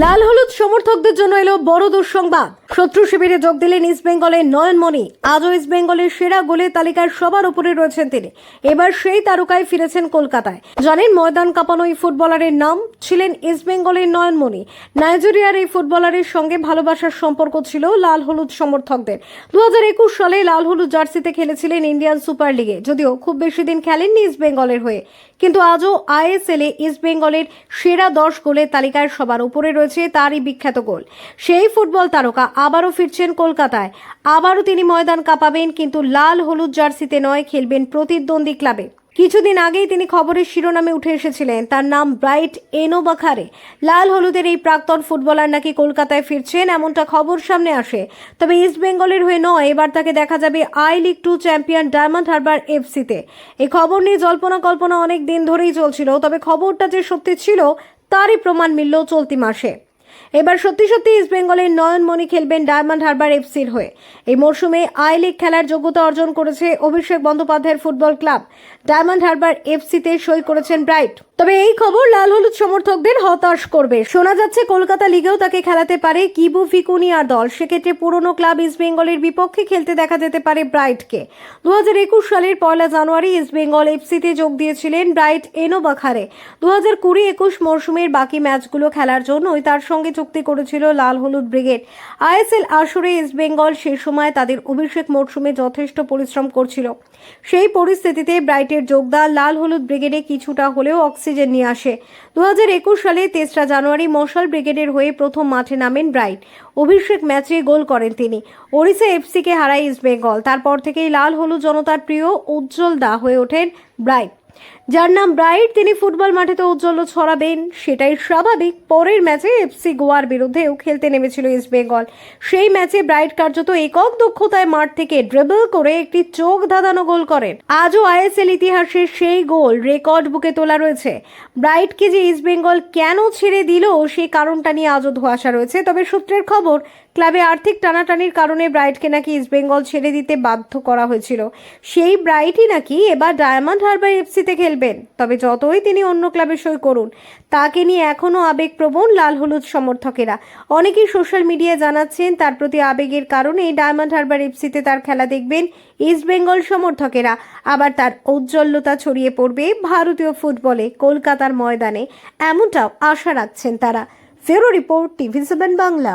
লাল হলুদ সমর্থকদের জন্য এলো বড় দুঃসংবাদ। শত্রু শিবিরে যোগ দিলেন ইস্ট বেঙ্গলের নয়নমণি। আজও ইস্ট বেঙ্গলের সেরা গোলের তালিকার সবার উপরে রয়েছেন তিনি। এবার সেই তারকায় ফিরেছেন কলকাতায়। জানেন, ময়দান কাঁপানো এই ফুটবলারের নাম ছিলেন ইস্ট বেঙ্গলের নয়নমণি। নাইজেরিয়ার এই ফুটবলারের সঙ্গে ভালোবাসার সম্পর্ক ছিল লাল হলুদ সমর্থকদের। দু হাজার একুশ সালে লাল হলুদ জার্সিতে খেলেছিলেন ইন্ডিয়ান সুপার লিগে, যদিও খুব বেশি দিন খেলেননি ইস্ট বেঙ্গলের হয়ে। কিন্তু আজও আইএসএলে ইস্ট বেঙ্গলের সেরা দশ গোলের তালিকায় সবার উপরে রয়েছে তারই বিখ্যাত গোল। সেই ফুটবল তারকা আবারও ফিরছেন কলকাতায়। আবারও তিনি ময়দান কাঁপাবেন, কিন্তু লাল হলুদ জার্সিতে নয়, খেলবেন প্রতিদ্বন্দ্বী ক্লাবে। কিছুদিন আগেই তিনি খবরের শিরোনামে উঠে এসেছিলেন। তার নাম ব্রাইট এনো বাখারে লাল হলুদের এই প্রাক্তন ফুটবলার নাকি কলকাতায় ফিরছেন, এমনটা খবর সামনে আসে। তবে ইস্ট বেঙ্গলের হয়ে নয়, এবার তাকে দেখা যাবে I league two champion Diamond Harbour এফসিতে এই খবর নিয়ে জল্পনা কল্পনা অনেক দিন ধরেই চলছিল, তবে খবরটা যে সত্যি ছিল তারই প্রমাণ মিলল চলতি মাসে। এবার সত্যি সত্যি ইস্ট বেঙ্গলের নয়নমণি খেলবেন ডায়মন্ড হারবার এফসির হয়ে। এই মরশুমে আই লিগ খেলার যোগ্যতা অর্জন করেছে অভিষেক বন্দ্যোপাধ্যায়ের ফুটবল ক্লাব। ডায়মন্ড হারবার এফসিতে সই করেছেন ব্রাইট তবে এই খবর লাল হলুদ সমর্থকদের হতাশ করবে। শোনা যাচ্ছে কলকাতা লিগেও তাকে খেলাতে পারে কিবু ফিকুনিয়ার দল। সেক্ষেত্রে পুরনো ক্লাব ইস্ট বেঙ্গলের বিপক্ষে খেলতে দেখা যেতে পারে ব্রাইটকে। দু হাজার একুশ সালের পয়লা জানুয়ারি ইস্ট বেঙ্গল এফসিতে যোগ দিয়েছিলেন ব্রাইট এনো বাখারে দু হাজার কুড়ি একুশ মরশুমের বাকি ম্যাচগুলো খেলার জন্যই তার সঙ্গে চুক্তি করেছিল লাল হলুদ ব্রিগেড। আইএসএল আসরে ইস্ট বেঙ্গল সে সময় তাদের অভিষেক মরশুমে যথেষ্ট পরিশ্রম করছিল। সেই পরিস্থিতিতে ব্রাইটের যোগদান লাল হলুদ ব্রিগেডে কিছুটা হলেও অক্সিজেন নিয়ে আসে। দু সালে তেসরা জানুয়ারি মশাল ব্রিগেডের হয়ে প্রথম মাঠে নামেন ব্রাইট। অভিষেক ম্যাচে গোল করেন তিনি। ওড়িশা এফসিকে হারায় ইস্ট বেঙ্গল তারপর থেকেই লাল হলুদ জনতার প্রিয় উজ্জ্বল দা হয়ে ওঠেন ব্রাইট। যার নাম ব্রাইট, তিনি ফুটবল মাঠে তো উজ্জ্বল ছড়াবেন। সেটাই স্বাভাবিক। পরের ম্যাচে এফসি গোয়ার বিরুদ্ধেও খেলতে নেমেছিল ইস্ট বেঙ্গল। সেই ম্যাচে ব্রাইট কার্যত একক দক্ষতায় মাঠ থেকে ড্রিবল করে একটি চোখ ধাঁধানো গোল করেন। আজও আইএসএল ইতিহাসের সেই গোল রেকর্ড বুকে তোলা রয়েছে। ব্রাইটকে যে ইস্ট বেঙ্গল কেন ছেড়ে দিল সেই কারণটা নিয়ে আজও ধোয়াশা রয়েছে। তবে সূত্রের খবর, ক্লাবে আর্থিক টানাটানির কারণে ব্রাইটকে নাকি ইস্ট বেঙ্গল ছেড়ে দিতে বাধ্য করা হয়েছিল। সেই ব্রাইটই নাকি এবার ডায়মন্ড হারবার এফসিতে খেলবেন। তবে যতই তিনি অন্য ক্লাবে সই করুন, তাকে নিয়ে এখনও আবেগপ্রবণ লাল হলুদ সমর্থকেরা। অনেকেই সোশ্যাল মিডিয়ায় জানাচ্ছেন, তার প্রতি আবেগের কারণে ডায়মন্ড হারবার এফসিতে তার খেলা দেখবেন ইস্ট বেঙ্গল সমর্থকেরা। আবার তার ঔজ্জ্বল্যতা ছড়িয়ে পড়বে ভারতীয় ফুটবলে কলকাতার ময়দানে, এমনটাও আশা রাখছেন তারা। ফেরো রিপোর্ট টিভি সেভেন বাংলা।